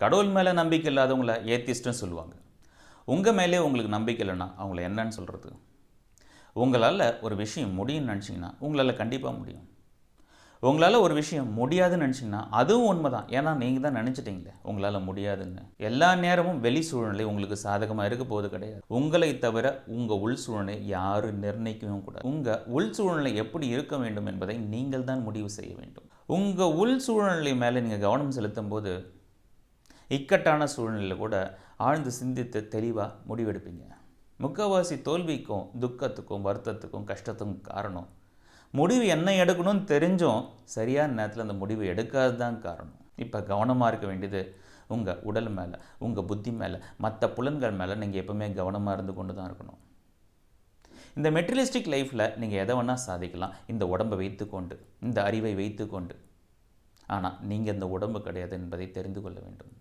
கடவுள் மேலே நம்பிக்கை இல்லாதவங்கள ஏத்திஸ்ட்னு சொல்லுவாங்க. உங்கள் மேலே உங்களுக்கு நம்பிக்கை இல்லைன்னா அவங்கள என்னன்னு சொல்கிறது உங்களால் ஒரு விஷயம் முடியும்னு நினச்சிங்கன்னா உங்களால் கண்டிப்பாக முடியும். உங்களால் ஒரு விஷயம் முடியாதுன்னு நினச்சிங்கன்னா அதுவும் உண்மை தான் ஏன்னா நீங்கள் தான் நினச்சிட்டிங்களே உங்களால் முடியாதுன்னு. எல்லா நேரமும் வெளி சூழ்நிலை உங்களுக்கு சாதகமாக இருக்க போது கிடையாது. உங்களை தவிர உங்கள் உள் சூழ்நிலை யாரும் நிர்ணயிக்கவும் கூடாது. உங்கள் உள் சூழ்நிலை எப்படி இருக்க வேண்டும் என்பதை நீங்கள் தான் முடிவு செய்ய வேண்டும். உங்கள் உள் சூழ்நிலை மேலே நீங்கள் கவனம் செலுத்தும் போது இக்கட்டான சூழ்நிலையில் கூட ஆழ்ந்து சிந்தித்து தெளிவாக முடிவெடுப்பீங்க. முக்கால்வாசி தோல்விக்கும் துக்கத்துக்கும் வருத்தத்துக்கும் கஷ்டத்துக்கும் காரணம். முடிவு என்ன எடுக்கணும்னு தெரிஞ்சும் சரியான நேரத்தில் அந்த முடிவு எடுக்காது தான் காரணம். இப்போ கவனமாக இருக்க வேண்டியது உங்கள் உடல் மேலே உங்கள் புத்தி மேலே மற்ற புலன்கள் மேலே நீங்கள் எப்போவுமே கவனமாக இருந்து கொண்டு தான் இருக்கணும். இந்த மெட்டீரியலிஸ்டிக் லைஃப்பில் நீங்கள் எதை வேணால் சாதிக்கலாம். இந்த உடம்பை வைத்துக்கொண்டு இந்த அறிவை வைத்துக்கொண்டு ஆனால் நீங்கள் இந்த உடம்பு கிடையாது என்பதை தெரிந்து கொள்ள வேண்டும்.